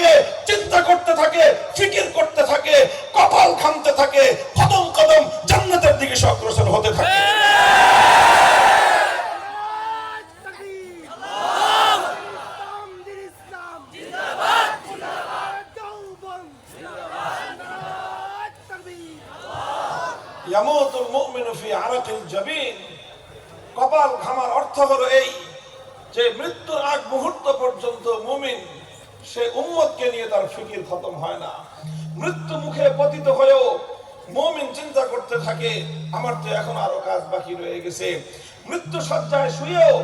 থাকে, চিন্তা করতে থাকে, ফিকির করতে থাকে, কপাল ঘামতে থাকে, কদম কদম জান্নাতের দিকে সে অগ্রসর হতে থাকে ইয়ামুতুল মুমিনু ফি আরাকিল জাবিন কপাল ঘামার অর্থ হলো এই যে মৃত্যুর আগ মুহূর্ত পর্যন্ত মুমিন সে উম্মতকে নিয়ে তার ফিকির খতম হয় না? মৃত্যু মুখে পতিত হয়েও মুমিন চিন্তা করতে থাকে, আমার তো এখন আরও কাজ বাকি রয়ে গেছে। মৃত্যু সজ্জায় শুয়েও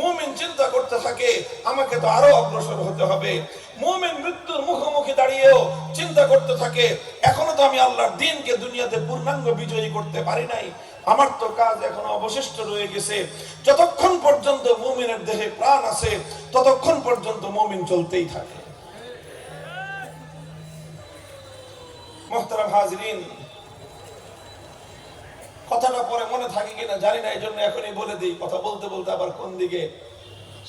মুমিন চিন্তা করতে থাকে, আমাকে তো আরও অগ্রসর হতে হবে। মুমিন মৃত্যুর মুখোমুখি দাঁড়িয়েও চিন্তা করতে থাকে, এখনও তো আমি আল্লাহর দিনকে দুনিয়াতে পূর্ণাঙ্গ বিজয়ী করতে পারি নাই। আমার তো কাজ এখনও অবশিষ্ট রয়ে গেছে। যতক্ষণ পর্যন্ত মুমিনের দেহে প্রাণ আছে, ততক্ষণ পর্যন্ত মুমিন চলতেই থাকে। মোহতারাম হাজরিন, কথাটা পরে মনে থাকে কিনা জানি না এই জন্য এখনই বলে দিই। কথা বলতে বলতে আবার কোন দিকে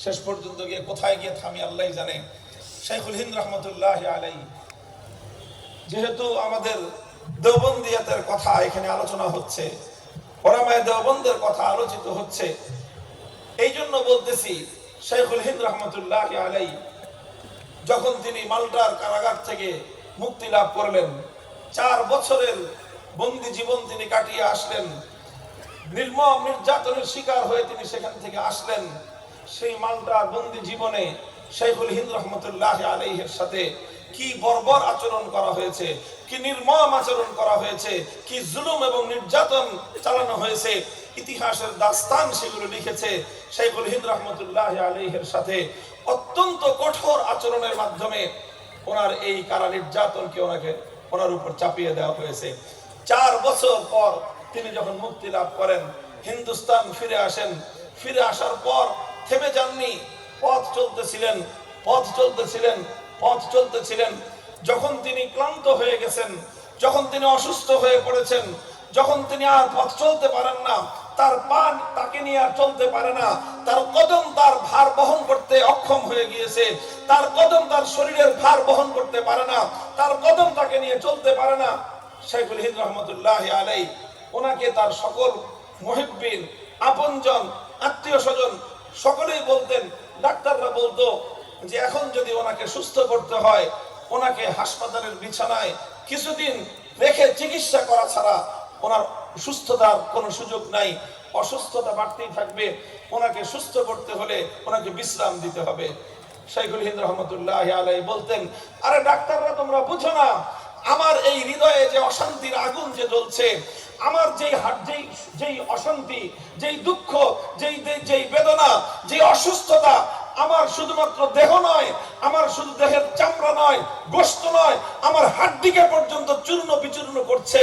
শেষ পর্যন্ত গিয়ে কোথায় গিয়ে থামি, আল্লাহ জানে। শেখুল হিন্দ রহমতুল্লাহ আলাই যেহেতু আমাদের দেওবন্দিয়াতের কথা এখানে আলোচনা হচ্ছে ওরামায় দেওবন্দের কথা আলোচিত হচ্ছে এই জন্য বলতেছি শেখুল হিন্দ রহমতুল্লাহ আলাই যখন তিনি মাল্টার কারাগার থেকে মুক্তি লাভ করলেন চার বছরের বন্দি জীবন তিনি কাটিয়ে আসলেন। নির্মম নির্যাতনের শিকার হয়ে তিনি সেখান থেকে আসলেন। সেই মাল্টার বন্দি জীবনে শেখুল হিন্দ রহমতুল্লাহ আলাইহের সাথে কি বর্বর আচরণ করা হয়েছে, কি নির্মম আচরণ করা হয়েছে, কি জুলুম এবং নির্যাতন চালানো হয়েছে, ইতিহাসের দাস্তান সেগুলো লিখেছে শেখুল হিন্দ রহমতুল্লাহ আলাইহের সাথে। অত্যন্ত কঠোর আচরণের মাধ্যমে ওনার এই কারা নির্যাতনকে ওনাকে ওনার উপর চাপিয়ে দেওয়া হয়েছে। চার বছর পর তিনি যখন মুক্তি লাভ করেন, হিন্দুস্তান ফিরে আসেন। ফিরে আসার পর থেমে যাননি, পথ চলতেছিলেন পথ চলতেছিলেন পথ চলতেছিলেন। যখন তিনি ক্লান্ত হয়ে গেছেন, যখন তিনি অসুস্থ হয়ে পড়েছেন, যখন তিনি আর পথ চলতে পারেন না, তার পা তাকে নিয়ে আর চলতে পারে না তার কদম তার ভার বহন করতে অক্ষম হয়ে গিয়েছে। তার কদম তার শরীরের ভার বহন করতে পারে না। তার কদম তাকে নিয়ে চলতে পারে না। শেখুল হিন্দ রহমতুল্লাহ আলাই ওনাকে তার সকল মহিবিন আপনজন আত্মীয় স্বজন সকলেই বলতেন, ডাক্তাররা বলতো যে এখন যদি ওনাকে সুস্থ করতে হয়, ওনাকে হাসপাতালের বিছানায় কিছুদিন রেখে চিকিৎসা করা ছাড়া ওনার সুস্থতার কোনো সুযোগ নাই। অসুস্থতা বাড়তেই থাকবে। ওনাকে সুস্থ করতে হলে ওনাকে বিশ্রাম দিতে হবে। শাইখুল হিন্দ রহমতুল্লাহ আলাই বলতেন, আরে ডাক্তাররা তোমরা বুঝো না, আমার এই হৃদয়ে যে অশান্তির আগুন যে জ্বলছে, আমার যেই যেই যেই অশান্তি, যেই দুঃখ, যেই যেই বেদনা, যেই অসুস্থতা আমার শুধুমাত্র দেহ নয়, আমার শুধু দেহের চামড়া নয়, গোস্ত নয়, আমার হাড্ডিকে পর্যন্ত চূর্ণ বিচূর্ণ করছে।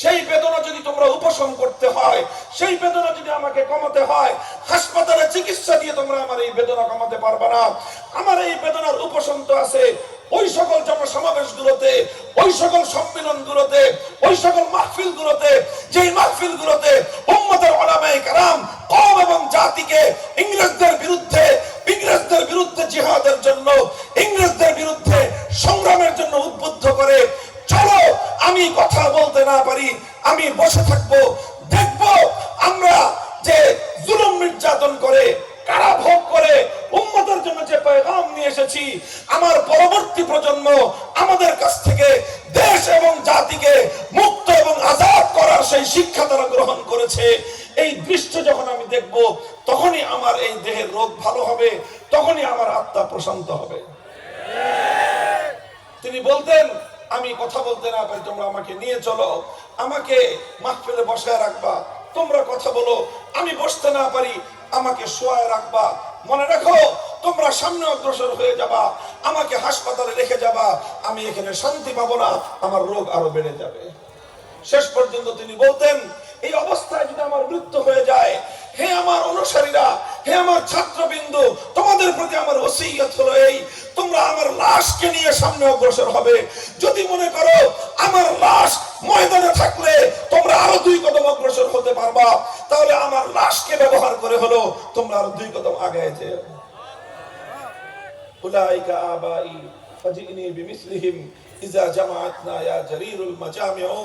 সেই বেদনা যদি তোমরা উপশম করতে হয়, সেই বেদনা যদি আমাকে কমাতে হয়, হাসপাতালে চিকিৎসা দিয়ে তোমরা আমার এই বেদনা কমাতে পারবে না। আমার এই বেদনার উপশম তো আছে ওই সকল জনসমাবেশ গুলোতে ওই সকল ওই সকল মাহফিল গুলোতে যেই মাহফিল গুলোতে উম্মতের ওলামায়ে কারাম কম এবং জাতিকে ইংরেজদের বিরুদ্ধে ইংরেজদের বিরুদ্ধে জিহাদের জন্য, ইংরেজদের বিরুদ্ধে সংগ্রামের জন্য উদ্বুদ্ধ করে, চলো আমি কথা বলতে না পারি, আমি বসে থাকব, দেখব আমরা যে জুলুম নির্যাতন করে কারা ভোগ করে? উম্মতের জন্য যে পেগাম নিয়ে এসেছি, আমার পরবর্তী প্রজন্ম আমাদের কাছ থেকে দেশ এবং জাতিকে মুক্ত এবং আজাদ করার সেই শিক্ষা তারা গ্রহণ করেছে। এই দৃশ্য যখন আমি দেখব, তখনই আমার এই দেহের রোগ ভালো হবে, তখনই আমার আত্মা প্রশান্ত হবে। তিনি বলতেন, আমি কথা বলতে না পারি, তোমরা আমাকে নিয়ে চলো, আমাকে মাহফিলে বসায় রাখবা। তোমরা কথা বলো, আমি বসতে না পারি, আমাকে শোয়ায় রাখবা। মনে রাখো, তোমরা সামনে অগ্রসর হয়ে যাবা, আমাকে হাসপাতালে রেখে যাবা, আমি এখানে শান্তি পাবো না, আমার রোগ আরও বেড়ে যাবে। শেষ পর্যন্ত তিনি বলতেন, এই অবস্থায় যদি আমার মৃত্যু হয়ে যায়, হে আমার অনুসারীরা, হে আমার ছাত্রবিন্দু, তোমাদের প্রতি আমার ওসিয়ত হলো এই, তোমরা আমার লাশকে নিয়ে সামনে অগ্রসর হবে। যদি মনে করো, আমার লাশ ময়দানে থাকলে তোমরা আরও দুই কদম অগ্রসর হতে পারবা। তাহলে আমার লাশকে ব্যবহার করে হলো তোমরা আরও দুই কদম আগে যেও। উলাইকা আবাই ফাজিনি বিমিসলিহিম, ইজা ইয়া জারিরুল মাজামিউ।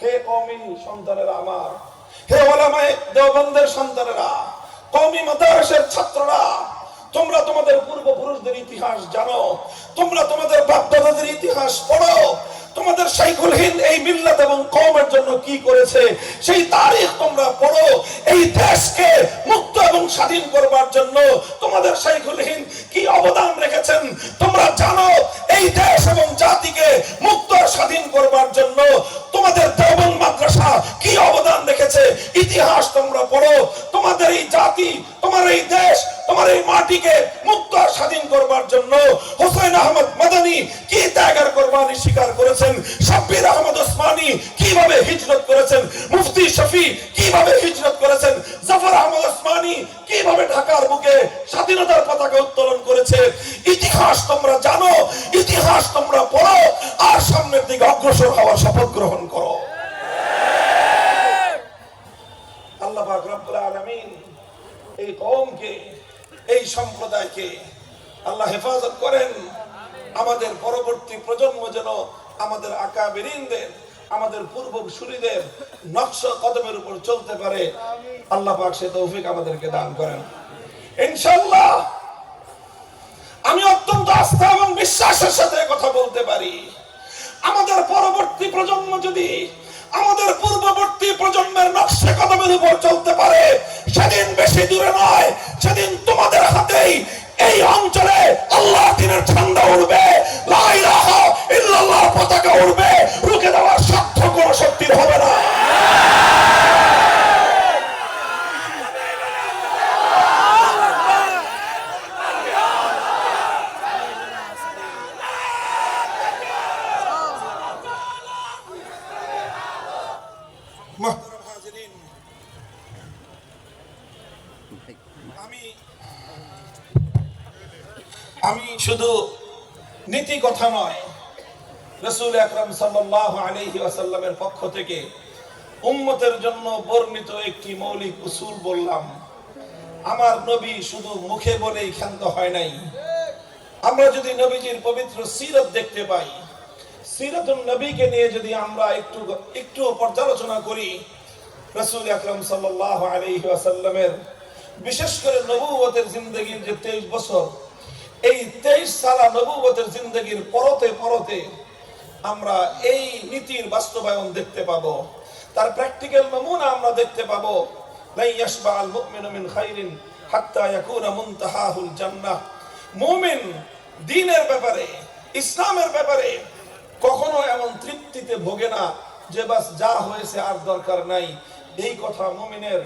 হে কওমি সন্তানেরা আমার, হে ওলামায়ে দেওবন্দের সন্তানেরা, কওমি মাদ্রাসার ছাত্ররা, তোমরা তোমাদের পূর্বপুরুষদের ইতিহাস জানো, তোমরা তোমাদের বাপদাদাদের ইতিহাস পড়ো শাইখুল হিন্দ এই মিল্লাত এবং কমের জন্য কি করেছে? সেই তারিখ তোমরা পড়ো। এই দেশকে মুক্ত এবং স্বাধীন করবার জন্য তোমাদের শেখুল হিন্দ কি অবদান রেখেছেন? তোমরা জানো, এই দেশ এবং জাতিকে মুক্ত স্বাধীন করবার জন্য তোমাদের দেওবন্দ মাদ্রাসা কি অবদান রেখেছে? ইতিহাস তোমরা পড়ো। তোমাদের এই জাতি, তোমার এই দেশ, তোমার এই মাটিকে মুক্ত স্বাধীন করবার জন্য হোসেন আহমদ মাদানী কি ত্যাগের কোরবানি স্বীকার করেছেন? শাব্বির আহমদ ওসমানী কীভাবে হিজরত করেছেন? মুফতি শফি কীভাবে হিজরত করেছেন? জাফর আহমদ ওসমানী কীভাবে ঢাকার বুকে স্বাধীনতার পতাকা উত্তোলন করেছে? ইতিহাস তোমরা জানো, ইতিহাস তোমরা পড়ো, আর সামনের দিকে অগ্রসর হওয়ার শপথ গ্রহণ করো। আল্লাহ রব্বুল আলামিন এই কওমকে, এই সম্প্রদায়কে আল্লাহ হেফাজত করেন। আমাদের পরবর্তী প্রজন্ম যেন আমাদের আমাদের নকশ কদমের উপর চলতে পারে। আল্লাহ পাক সে তৌফিক আমাদেরকে দান করেন। ইনশাআল্লাহ, আমি অত্যন্ত আস্থা এবং বিশ্বাসের সাথে কথা বলতে পারি। আমাদের পরবর্তী প্রজন্ম যদি আমাদের পূর্ববর্তী প্রজন্মের নকশা কদমের উপর চলতে পারে, সেদিন বেশি দূরে নয়, সেদিন তোমাদের হাতেই এই অঞ্চলে আল্লাহ দিনের ঠান্ডা উঠবে পতাকা উঠবে রুখে দেওয়ার সাল্লাল্লাহু পক্ষ থেকে উম্মতের জন্য বর্ণিত একটি মৌলিক উসুল বললাম, আমার নবী শুধু মুখে বলেই ক্ষান্ত হয় নাই। আমরা যদি নবীজির পবিত্র সিরত দেখতে পাই, সিরাতুন নবীকে নিয়ে যদি আমরা একটু একটু পর্যালোচনা করি, রসুল আকরাম সাল্লাল্লাহু আলাইহি ওয়াসাল্লামের বিশেষ করে নবুয়তের জিন্দগির যে 23 বছর, এই 23 সালা নবুয়তের জিন্দগির পরতে পরতে আমরা এই নীতির বাস্তবায়ন দেখতে পাবো। তার প্র্যাকটিক্যাল নমুনা আমরা দেখতে পাবো। ইসলামের ব্যাপারে কখনো এমন তৃপ্তিতে ভোগে না যে বাস যা হয়েছে আর দরকার নাই। এই কথা মুমিনের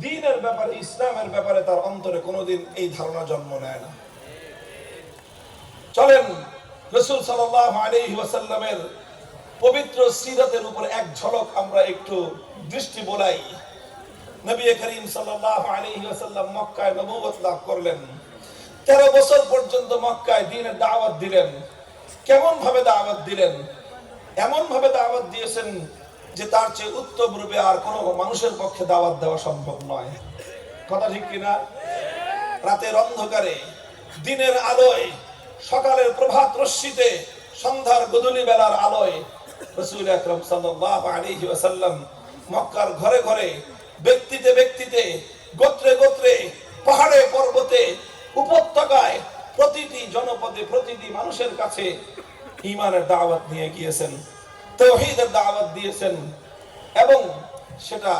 দ্বীনের ব্যাপারে, ইসলামের ব্যাপারে তার অন্তরে কোনোদিন এই ধারণা জন্ম নেয় না। চলেন রসুল সাল্লাল্লাহু আলাইহি ওয়াসাল্লামের পবিত্র সিরাতের উপর এক ঝলক আমরা একটু দৃষ্টি বোলাই। নবী করিম সাল্লাল্লাহু আলাইহি ওয়াসাল্লাম মক্কায় নবুয়ত লাভ করলেন। 13 বছর পর্যন্ত মক্কায় দ্বীনের দাওয়াত দিলেন। কেমন ভাবে দাওয়াত দিলেন? এমন ভাবে দাওয়াত দিয়েছেন যে তার চেয়ে উত্তম রূপে আর কোনো মানুষের পক্ষে দাওয়াত দেওয়া সম্ভব নয়। কথা ঠিক কিনা? রাতের অন্ধকারে, দিনের আলোয় সকালের প্রভাত রশ্মিতে সন্ধ্যার গধূলি বেলার আলোয় রসুল আকরম ওয়াসাল্লাম মক্কার ঘরে ঘরে ব্যক্তিতে ব্যক্তিতে গোত্রে গোত্রে পাহাড়ে পর্বতে উপত্যকায় প্রতিটি জনপদে প্রতিটি মানুষের কাছে ইমানের দাওয়াত নিয়ে গিয়েছেন, তৌহিদের দাওয়াত দিয়েছেন এবং সেটা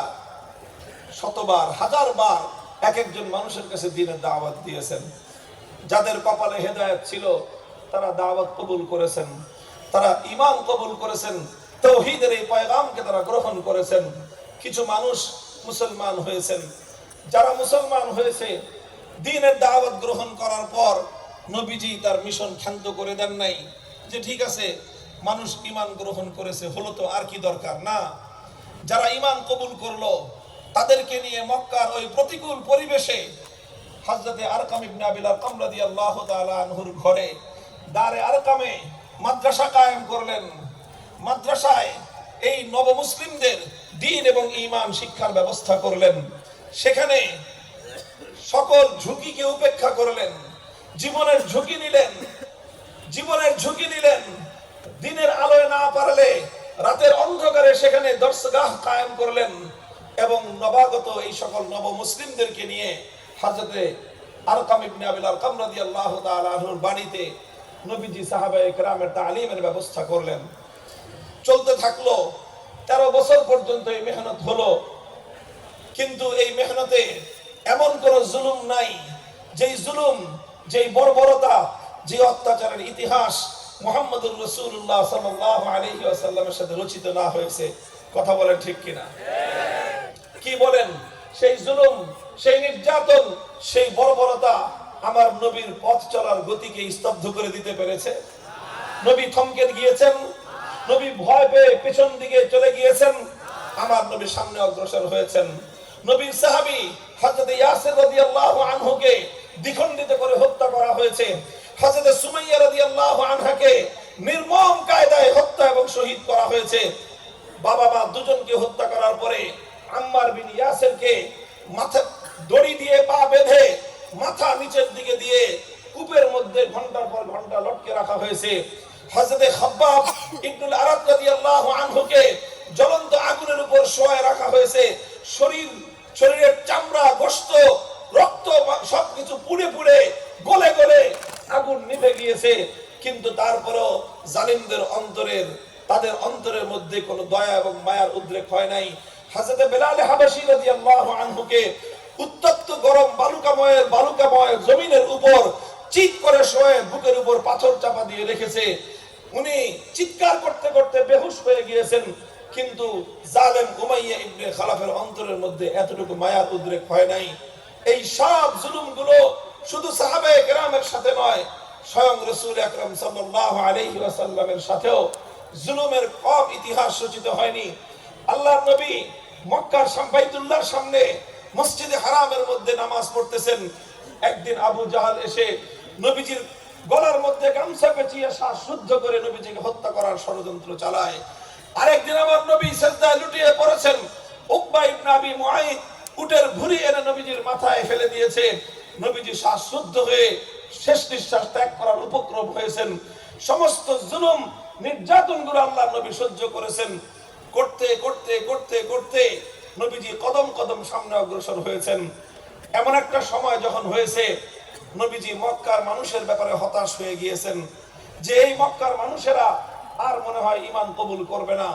শতবার হাজার বার এক একজন মানুষের কাছে দিনের দাওয়াত দিয়েছেন। যাদের কপালে হেদায়েত ছিল, তারা দাওয়াত কবুল করেছেন। তারা ইমান কবুল করেছেন। তৌহিদের এই পয়গামকে তারা গ্রহণ করেছেন। কিছু মানুষ মুসলমান হয়েছেন। যারা মুসলমান হয়েছে, দিনের দাওয়াত গ্রহণ করার পর নবীজি তার মিশন ক্ষান্ত করে দেন নাই। যে ঠিক আছে, মানুষ ইমান গ্রহণ করেছে, হলো তো আর কি দরকার? না। যারা ইমান কবুল করল, তাদেরকে নিয়ে মক্কার ওই প্রতিকূল পরিবেশে হযরতে আরকাম ইবনে আবিল আরকাম রাদিয়াল্লাহু তাআলা আনহুর ঘরে দারে আরকামে মাদ্রাসা কায়েম করলেন। মাদ্রাসায় এই নবমুসলিমদের দ্বীন এবং ঈমান শিক্ষার ব্যবস্থা করলেন। সেখানে সকল ঝুঁকিকে উপেক্ষা করলেন। জীবনের ঝুঁকি নিলেন। জীবনের ঝুঁকি নিলেন। দিনের আলোয় না পারলে রাতের অন্ধকারে সেখানে দর্শগাহ কায়েম করলেন এবং নবাগত এই সকল নব মুসলিমদেরকে নিয়ে হাজরতে আরকাম ইবনে আবিল আরকাম রাদিয়াল্লাহু তাআলা আনহুর বাড়িতে নবীজি সাহাবায়ে কেরামের তালিমের ব্যবস্থা করলেন। চলতে থাকল, তেরো বছর পর্যন্ত এই মেহনত হলো। কিন্তু এই মেহনতে এমন কোন জুলুম নাই, যেই জুলুম, যেই বর্বরতা, যে অত্যাচারের ইতিহাস মোহাম্মদুর রসুল্লাহ সাল্লাহ আলহি আসাল্লামের সাথে রচিত না হয়েছে। কথা বলেন ঠিক কিনা? কি বলেন? সেই জুলুম, সেই নির্যাতন, সেই বর্বরতা আমার নবীর পথ চলার গতিকে স্তব্ধ করে দিতে পেরেছে। নবী থমকে গিয়েছেন, নবী ভয় পেয়ে পেছন দিকে চলে গিয়েছেন, আমার নবী সামনে অগ্রসর হয়েছেন। নবীর সাহাবী হযরত ইয়াসির রাদিয়াল্লাহু আনহুকে দ্বিখণ্ডিত করে হত্যা করা হয়েছে। হযরত সুমাইয়া রাদিয়াল্লাহু আনহাকে নির্মম কায়দায় হত্যা এবং শহীদ করা হয়েছে। বাবা মা দুজনকে হত্যা করার পরে আম্মার বিন ইয়াসিরকে মাথা দড়ি দিয়ে পা বেঁধে মাথা নিচের দিকে দিয়ে কূপের মধ্যে ঘণ্টার পর ঘণ্টা লটকে রাখা হয়েছে। হযরতে খাব্বাব ইবনুল আরাদ রাদিয়াল্লাহু আনহুকে জ্বলন্ত আগুনের উপর শোয়ায় রাখা হয়েছে। শরীর, শরীরের চামড়া গোশত রক্ত, সবকিছু পুড়ে পুড়ে গলে গলে আগুন নিভে গিয়েছে। কিন্তু তারপরও জালিমদের অন্তরের, তাদের অন্তরের মধ্যে কোনো দয়া এবং মায়ার উদ্রেক হয় নাই। হাজরতে বেলাল হাবাসী রাদিয়াল্লাহু আনহুকে উত্তপ্ত গরম বালুকাময়ের বালুকাময় জমিনের উপর চিৎ করে শোয়ে বুকের উপর পাথর চাপা দিয়ে রেখেছে। উনি চিৎকার করতে করতে বেহুশ হয়ে গিয়েছেন, কিন্তু জালেম উমাইয়া ইবনে খালাফের অন্তরের মধ্যে এতটুকু মায়ার উদ্রেক হয় নাই। এই সব জুলুমগুলো শুধু সাহাবায়ে কেরামের সাথে নয়, স্বয়ং রসুল আকরাম সাল্লাল্লাহু আলাইহি ওয়াসাল্লামের সাথেও জুলুমের কম ইতিহাস রচিত হয়নি। আল্লাহর নবী মক্কার সাম্পাইতুল্লাহর সামনে মসজিদে হারামের মধ্যে নামাজ পড়তেছেন। একদিন আবু জাহাল এসে নবীজির গলার মধ্যে গামছা পেঁচিয়ে শ্বাস শুদ্ধ করে নবীজিকে হত্যা করার ষড়যন্ত্র চালায়। আরেকদিন আমার নবী সেজদায় লুটিয়ে পড়েছেন। উকবা ইবনে আবি মুআইদ উটের ভুঁড়ি এনে নবীজির মাথায় ফেলে দিয়েছে। নবীজি শ্বাস শুদ্ধ হয়ে শেষ নিঃশ্বাস ত্যাগ করার উপক্রম হয়েছেন। সমস্ত জুলুম, নির্যাতনগুলো আল্লাহ নবী সহ্য করেছেন। করতে করতে করতে করতে নবীজি কদম কদম সামনে অগ্রসর হয়েছেন। এমন একটা সময় যখন হয়েছে, নবীজি মক্কার মানুষের ব্যাপারে হতাশ হয়ে গিয়েছেন যে এই মক্কার মানুষেরা আর মনে হয় ইমান কবুল করবে না।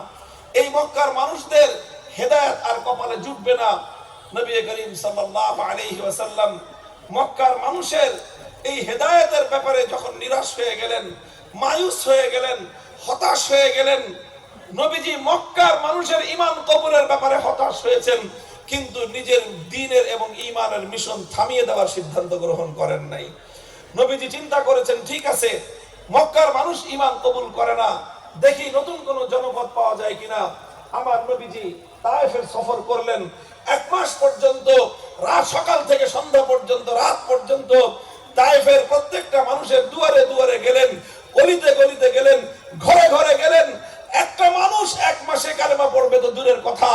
এই মক্কার মানুষদের হেদায়ত আর কপালে জুটবে না। নবী করিম ওয়াসাল্লাম মক্কার মানুষের এই হেদায়েতের ব্যাপারে যখন নিরাশ হয়ে গেলেন, মায়ুস হয়ে গেলেন, হতাশ হয়ে গেলেন নবীজি মক্কার মানুষের ইমান কবুলের ব্যাপারে হতাশ হয়েছেন, কিন্তু নিজের দিনের এবং ইমানের মিশন থামিয়ে দেওয়ার সিদ্ধান্ত গ্রহণ করেন নাই। নবীজি চিন্তা করেছেন, ঠিক আছে, মক্কার মানুষ ইমান কবুল করে না, দেখি নতুন কোন জনপদ পাওয়া যায় কিনা। আমার নবীজি তায়েফের সফর করলেন, এক মাস পর্যন্ত, রাত সকাল থেকে সন্ধ্যা পর্যন্ত, রাত পর্যন্ত তায়েফের প্রত্যেকটা মানুষের দুয়ারে দুয়ারে গেলেন, গলিতে গলিতে গেলেন, ঘরে ঘরে গেলেন একটা মানুষ এক মাসে কালেমা পড়বে তো দূরের কথা।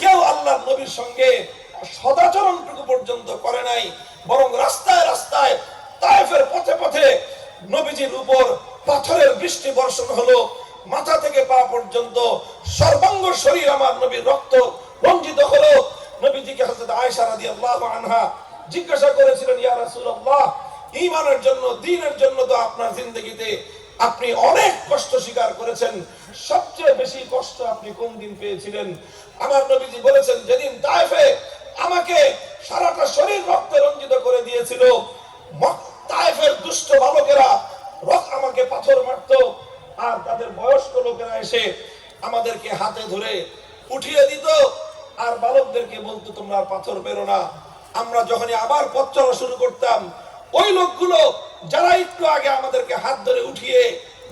কেউ আল্লাহ নবীর সঙ্গে সদাচরণটুকু পর্যন্ত করে নাই, বরং রাস্তায় রাস্তায় তায়েফের পথে পথে নবীজির উপর পাথরের বৃষ্টি বর্ষণ হলো, মাথা থেকে পা পর্যন্ত সর্বাঙ্গ শরীর আমার নবীর রক্ত রঞ্জিত হলো। নবীজিকে হযরত আয়েশা রাদিয়াল্লাহু আনহা জিজ্ঞাসা করেছিলেন, ইয়া রাসূলুল্লাহ, ঈমানের জন্য দ্বীনের জন্য তো আপনার জিন্দেগিতে আপনি অনেক কষ্ট স্বীকার করেছেন। সবচেয়ে বেশি কষ্ট আপনি কোন দিন পেয়েছিলেন? আমার নবীজি বলেছেন, যেদিন তায়েফে আমাকে সারাটা শরীর রক্তে রঞ্জিত করে দিয়েছিল তায়েফের দুষ্ট বালকেরা রক আমাকে পাথর মারতো আর তাদের বয়স্ক লোকেরা এসে আমাদেরকে হাতে ধরে উঠিয়ে দিত আর বালকদেরকে বলতো, তোমরা পাথর বেরো না। আমরা যখনই আবার পথ চলা শুরু করতাম, ওই লোকগুলো যারা একটু আগে আমাদেরকে হাত ধরে উঠিয়ে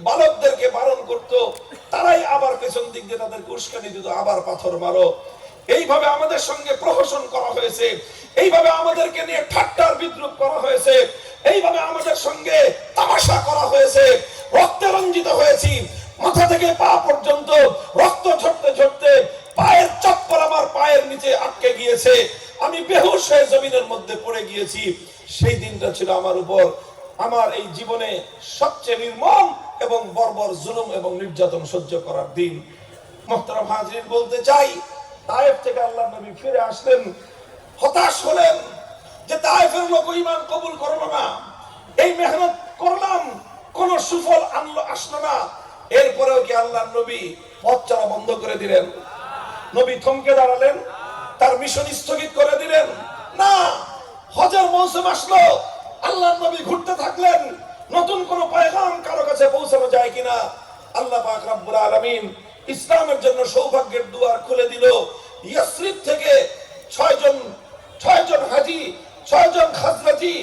বালকদেরকে বারণ করত, তারাই আবার পেছন দিক দিয়ে তাদেরকে উস্কানি দিত, আবার পাথর মারো। এইভাবে আমাদের সঙ্গে প্রহসন করা হয়েছে। এইভাবে আমাদেরকে নিয়ে ঠাট্টার বিদ্রুপ করা হয়েছে। এইভাবে আমাদের সঙ্গে তামাশা করা হয়েছে। রক্তে রঞ্জিত হয়েছি। মাথা থেকে পা পর্যন্ত রক্ত ঝরতে ঝরতে পায়ের চপ্পল আমার পায়ের নিচে আটকে গিয়েছে। আমি বেহুশ হয়ে জমিনের মধ্যে পড়ে গিয়েছি। সেই দিনটা ছিল আমার উপর। আমার এই জীবনে সবচেয়ে নির্মম এবং বর্বর জুলুম এবং নির্যাতন সহ্য করার দিন। মোহতারাম হাজরিন, বলতে চাই, তায়েফ থেকে আল্লাহ নবী ফিরে আসলেন, হতাশ হলেন যে তায়েফের লোক ইমান কবুল করল না। এই মেহনত করলাম, কোন সুফল আনলো, আসলো না। এরপরেও কি আল্লাহ নবী পথ চলা বন্ধ করে দিলেন? নবী থমকে দাঁড়ালেন, তার মিশন স্থগিত করে দিলেন। না, হজের মৌসুম আসলো আল্লাহ নবী ঘুরতে থাকলেন। নতুন কোন পয়গাম কারও কাছে পৌঁছানো যায় কিনা? আল্লাহ পাক রব্বুল আলামিন ইসলামের জন্য সৌভাগ্যের দুয়ার খুলে দিল। ইয়াসরিব থেকে ছয়জন ছয়জন হাজি, ছয়জন খাজরাজি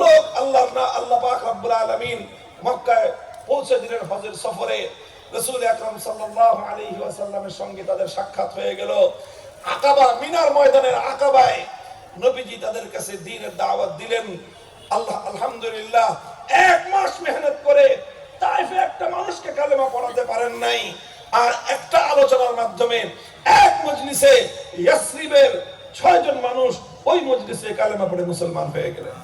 লোক আল্লাহ না আল্লাহ পাক রব্বুল আলামিন মক্কায় পৌঁছে দিলেন হজের সফরে। রসুল আকরাম সাল্লাল্লাহু আলাইহি ওয়াসাল্লামের সঙ্গে তাদের সাক্ষাৎ হয়ে গেল। আকাবা, মিনার ময়দানের আকাবায় নবীজি তাদের কাছে দ্বীনের দাওয়াত দিলেন। আল্লাহ, আলহামদুলিল্লাহ, এক মাস মেহনত করে তাইফে একটা মানুষকে কালেমা পড়াতে পারেন নাই। আর একটা আলোচনার মাধ্যমে এক মজলিসে ইয়াসরিবের ছয়জন মানুষ ওই মজলিসে কালেমা পড়ে মুসলমান হয়ে গেলেন।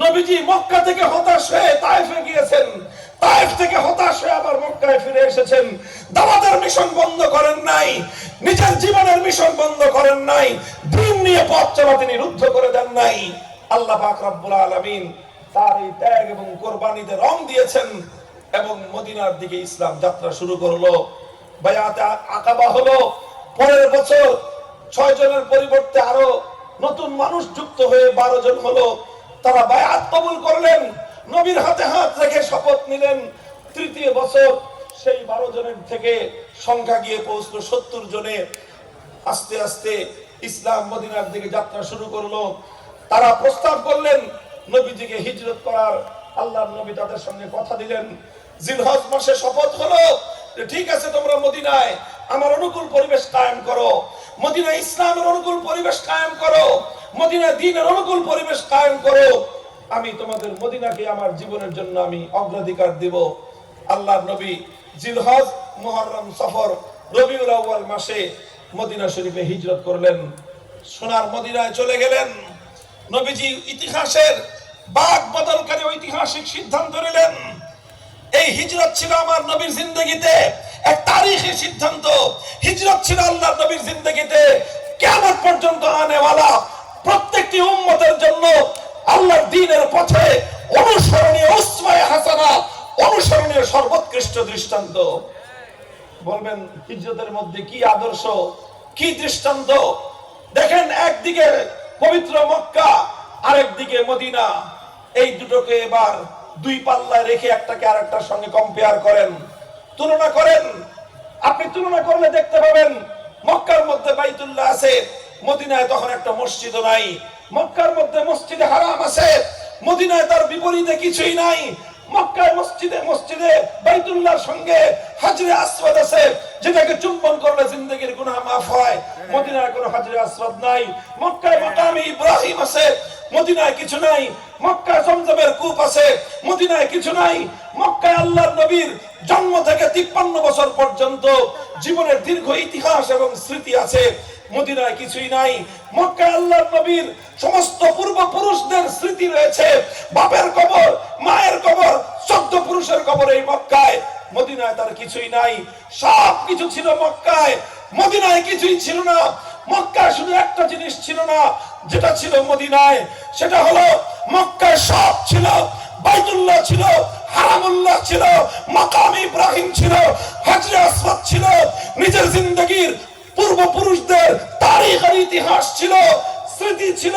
নবীজি মক্কা থেকে হতাশ হয়ে তাইফে গিয়েছেন। থেকে হতাশ হয়ে আবার মক্কায় ফিরে এসেছেন। দাওয়াতের মিশন বন্ধ করেন নাই, নিজের জীবনের মিশন বন্ধ করেন নাই, দিন নিয়ে পথ চলা তিনি রুদ্ধ করে দেন নাই। আল্লাহ পাক আলামিন তার এই ত্যাগ এবং কোরবানিতে রং দিয়েছেন এবং মদিনার দিকে ইসলাম যাত্রা শুরু করল। বায়াতে আকাবা হলো। পরের বছর ছয় জনের পরিবর্তে আরও নতুন মানুষ যুক্ত হয়ে বারো জন হলো। তারা বায়াত কবুল করলেন, নবীর হাতে হাত রেখে শপথ নিলেন। তৃতীয় বছর সেই বারো জনের থেকে সংখ্যা গিয়ে পৌঁছলো সত্তর জনে। আস্তে আস্তে ইসলাম মদিনার দিকে যাত্রা শুরু করল। তারা প্রস্তাব করলেন, নবীজিকে হিজরত করার। আল্লাহ নবী তাদের সঙ্গে কথা দিলেন। জিলহজ মাসে শপথ হলো ঠিক আছে তোমরা মদিনায় আমার অনুকূল পরিবেশ কায়েম করো। মদিনা ইসলামের অনুকূল পরিবেশ কায়েম করো। মদিনা দিনের অনুকূল পরিবেশ কায়েম করো। আমি তোমাদের মদিনাকে আমার জীবনের জন্য আমি অগ্রাধিকার দিব। আল্লাহ নবী জিলহজ মোহরম সফর রবিউল আউয়াল মাসে মদিনা শরীফে হিজরত করলেন। সোনার মদিনায় চলে গেলেন। নবীজি ইতিহাসের বাক বদলকারী ঐতিহাসিক সিদ্ধান্ত নিলেন। এই হিজরত ছিল আমার নবীর জিন্দগিতে। এক তারিখী সিদ্ধান্ত। হিজরত ছিল আল্লাহ নবীর জিন্দগিতে। কেমন পর্যন্ত আনেওয়ালা প্রত্যেকটি উম্মতের জন্য আল্লাহর দ্বীনের পথে অনুসরণীয় উসমায় হাসানা, অনুসরণীয় সর্বোৎকৃষ্ট দৃষ্টান্ত। বলবেন, হিজরতের মধ্যে কি আদর্শ, কি দৃষ্টান্ত? দেখেন, একদিকে পবিত্র মক্কা, আরেকদিকে মদিনা। এই দুটোকে এবার দুই পাল্লায় রেখে একটাকে আরেকটার সঙ্গে কম্পেয়ার করেন। তুলনা করেন। আপনি তুলনা করলে দেখতে পাবেন, মক্কার মধ্যে বাইতুল্লাহ আছে, মদিনায় তখন একটা মসজিদ নাই। মক্কার মধ্যে মসজিদে হারাম আছে, মদিনায় তার বিপরীতে কিছুই নাই। মক্কায় মসজিদে মসজিদে বাইতুল্লাহর সঙ্গে হাজরে আসওয়াদ আছে, যেটাকে চুম্বন করলে জিন্দেগির গুনাহ মাফ হয়। মদিনায় কোনো হাজরে আসওয়াদ নাই, মক্কায় মাকামে ইব্রাহিম আছে মদিনায় কিছু নাই মক্কায় জমজমের কূপ আছে, মদিনায় কিছু নাই। মক্কায় আল্লাহর নবীর জন্ম থেকে তিপ্পান্ন বছর পর্যন্ত জীবনের দীর্ঘ ইতিহাস এবং স্মৃতি আছে, মদিনায় কিছুই নাই। মক্কায় আল্লাহর নবীর সমস্ত পূর্বপুরুষদের স্মৃতি রয়েছে, বাপের কবর, মায়ের কবর, চোদ্দ পুরুষের কবর এই মক্কায়, মদিনায় তার কিছুই নাই। সব কিছু ছিল মক্কায় মদিনায় কিছুই ছিল না। মক্কায় শুধু একটা জিনিস ছিল না, যেটা ছিল মদিনায়। সেটা হলো, মক্কায় সব ছিল, বাইতুল্লাহ ছিল, হারামুল্লাহ ছিল, মাকাম ইব্রাহিম ছিল হাজরে আসওয়াদ ছিল, নিজের জিন্দগির পূর্বপুরুষদের তারিখ আর ইতিহাস ছিল, স্মৃতি ছিল,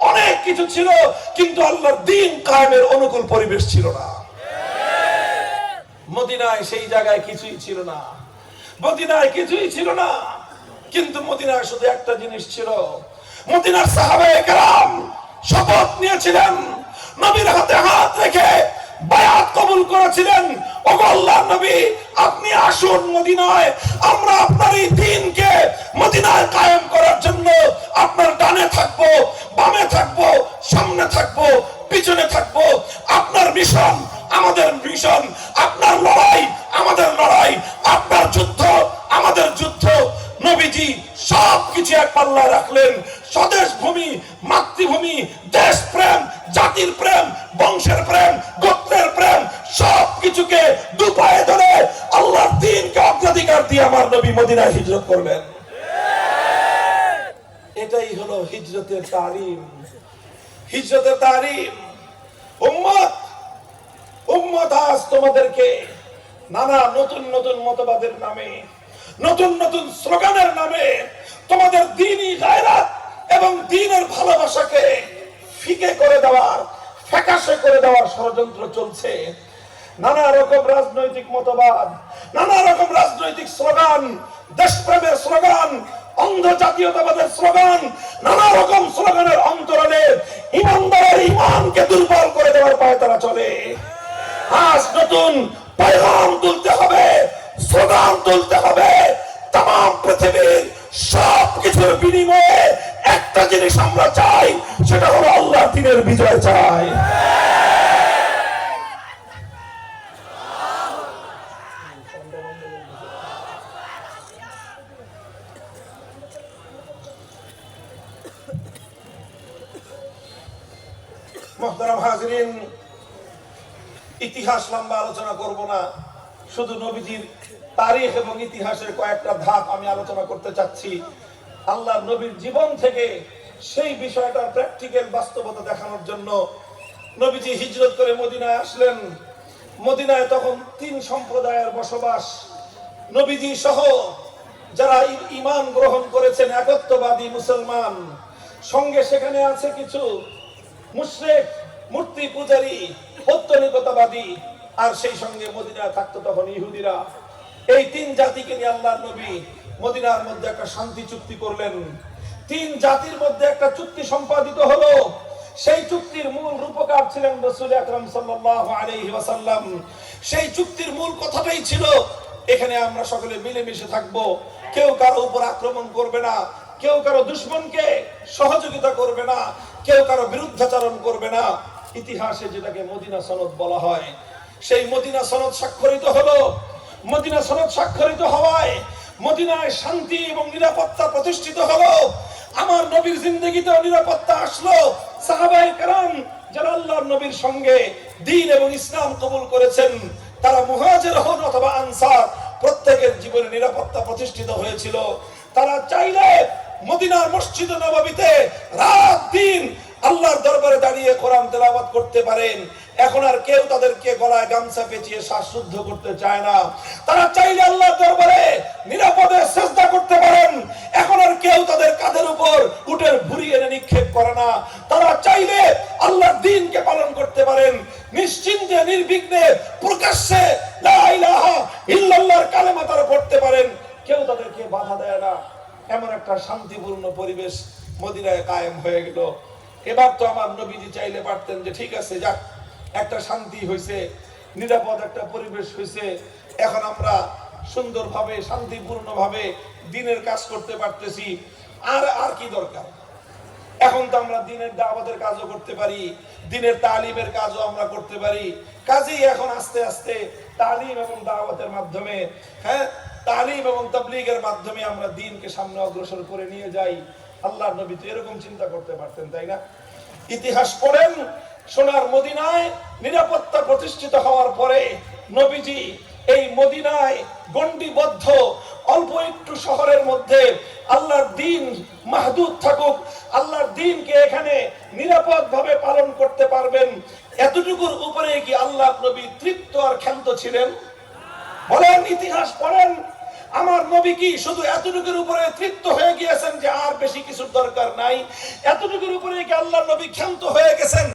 অনেক কিছু ছিল, কিন্তু আল্লাহর দিন কায়েমের অনুকূল পরিবেশ ছিল না। মদিনায় সেই জায়গায় কিছুই ছিল না। মদিনায় কিছুই ছিল না। কিন্তু মদিনায় শুধু একটা জিনিস ছিল। মদিনার সাহাবে কেরাম শপথ নিয়েছিলেন। নবীর হাতে হাত রেখে বায়াত কবুল করেছিলেন। ও আল্লাহ নবী, আপনি আসুন মদিনায়। আমরা আপনার এই দিনকে মদিনায় কায়েম করার জন্য আপনার ডানে থাকব, বামে থাকব, সামনে থাকব, পিছনে থাকব। আপনার মিশন, আমাদের মিশন রাখলেন স্বদেশ ভূমি, মাতৃভূমি, দেশ প্রেম, জাতির প্রেম, বংশের প্রেম, গোত্রের প্রেম সব কিছুকে দুপায়ে ধরে আল্লাহর দিনকে অগ্রাধিকার দিয়ে আমার নবী মদিনায় হিজরত করলেন এটাই হলো হিজরতের তালিম হিজরতের তালিম উম্মত উম্মত আজ তোমাদেরকে নানা নতুন নতুন মতবাদের নামে, নতুন নতুন স্লোগানের নামে তোমাদের দিনই গায়রাত এবং দিনের ভালোবাসাকে ফিকে করে দেওয়ার, ফ্যাকাশে করে দেওয়ার ষড়যন্ত্র চলছে। নানা রকম রাজনৈতিক মতবাদ, নানা রকম রাজনৈতিক স্লোগান, দেশপ্রেমের স্লোগান অন্ধ জাতীয়তাবাদের স্লোগান, নানা রকম স্লোগানের অন্তরালে ইমানদারের ইমানকে দুর্বল করে দেওয়ার পায়ে তারা চলে। আজ নতুন পয়গাম তুলতে হবে, স্লোগান তুলতে হবে তাম পৃথিবীর সব কিছুর বিনিময়ে একটা জিনিস আমরা চাই, সেটা হলো আল্লাহ দিনের বিজয় চাই। ইতিহাস লম্বা আলোচনা করব না, শুধু নবীজির তারিখ এবং ইতিহাসের কয়েকটা ধাপ আমি আলোচনা করতে চাচ্ছি। আল্লাহ নবীর জীবন থেকে সেই বিষয়টার প্র্যাকটিক্যাল বাস্তবতা দেখানোর জন্য নবীজি হিজরত করে মদিনায় আসলেন। মদিনায় তখন তিন সম্প্রদায়ের বসবাস। নবীজি সহ যারা ইমান গ্রহণ করেছেন একত্ববাদী মুসলমান, সঙ্গে সেখানে আছে কিছু মুশরিক, মূর্তি পূজারী পৌত্তলিকতাবাদী আর সেই সঙ্গে মদিনায় থাকতো তখন ইহুদিরা। এই তিন জাতিকে নিয়ে আল্লাহর নবী মদিনার মধ্যে একটা শান্তি চুক্তি করলেন। তিন জাতির মধ্যে একটা চুক্তি সম্পাদিত হলো। সেই চুক্তির মূল রূপকার ছিলেন রসুল আকরাম ওয়াসাল্লাম। সেই চুক্তির মূল কথাটাই ছিল, এখানে আমরা সকলে মিলেমিশে থাকব। কেউ কারও উপর আক্রমণ করবে না, কেউ কারও দুশ্মনকে সহযোগিতা করবে না, কেউ কারও বিরুদ্ধাচরণ করবে না। ইতিহাসে যেটাকে মদিনা সনদ বলা হয়, সেই মদিনা সনদ স্বাক্ষরিত হলো। মদিনা সনদ স্বাক্ষরিত হওয়ায় মদিনায় শান্তি এবং নিরাপত্তা প্রতিষ্ঠিত হলো। আমার নবীর জিন্দগিতেও নিরাপত্তা আসলো। সাহাবাই কারাম যারা আল্লাহর নবীর সঙ্গে দিন এবং ইসলাম কবুল করেছেন, তারা মুহাজির হন অথবা আনসার, প্রত্যেকের জীবনে নিরাপত্তা প্রতিষ্ঠিত হয়েছিল। তারা চাইলে মদিনার মসজিদ নবাবিতে রাত দিন আল্লাহর দরবারে দাঁড়িয়ে কোরআন তেলাওয়াত করতে পারেন। এখন আর কেউ তাদেরকে গলায় গামছা পেঁচিয়ে শ্বাসরুদ্ধ করতে চায় না। তারা চাইলে আল্লাহর দরবারে নিরাপদে চেষ্টা করতে পারেন। এখন আর কেউ তাদের কাঁধের উপর উটের ভুড়ি এনে নিক্ষেপ করে না। তারা চাইলে আল্লাহর দিনকে পালন করতে পারেন। নিশ্চিন্তে, নির্বিঘ্নে, প্রকাশ্যে ইল্লাল্লাহর কালেমা তারা পড়তে পারেন। কেউ তাদেরকে বাধা দেয় না। এমন একটা শান্তিপূর্ণ পরিবেশ মদিনায় কায়েম হয়ে গেল। এবার তো আমার নবীজি চাইলে পারতেন যে, ঠিক আছে, যাক, একটা শান্তি হয়েছে নিরাপদ একটা পরিবেশ হয়েছে এখন আমরা সুন্দরভাবে, শান্তিপূর্ণভাবে দিনের কাজ করতে পারতেছি। আর আর কি দরকার? এখন তো আমরা দিনের দাওয়াতের কাজও করতে পারি, দিনের তালিমের কাজও আমরা করতে পারি। কাজেই এখন আস্তে আস্তে তালিম এবং দাওয়াতের মাধ্যমে হ্যাঁ তালিম এবং তাবলীগের মাধ্যমে আমরা দিনকে সামনে অগ্রসর করে নিয়ে যাই। আল্লাহর নবী তো এরকম চিন্তা করতে পারতেন, তাই না? ইতিহাস পড়েন, সোনার মদিনায় নিরাপত্তা প্রতিষ্ঠিত হওয়ার পরে নবীজি এই মদিনায় গণ্ডিবদ্ধ, অল্প একটু শহরের মধ্যে আল্লাহর দিন মাহদুদ থাকুক, আল্লাহর দিনকে এখানে নিরাপদ ভাবে পালন করতে পারবেন। এতটুকুর উপরে কি আল্লাহ নবী তৃপ্ত আর ক্ষান্ত ছিলেন? বলেন, ইতিহাস পড়েন আমার নবী কি শুধু এতটুকুর উপরে তৃপ্ত হয়ে গিয়েছেন যে আর বেশি কিছুর দরকার নাই? এতটুকুর উপরে কি আল্লাহ নবী ক্ষান্ত হয়ে গেছেন?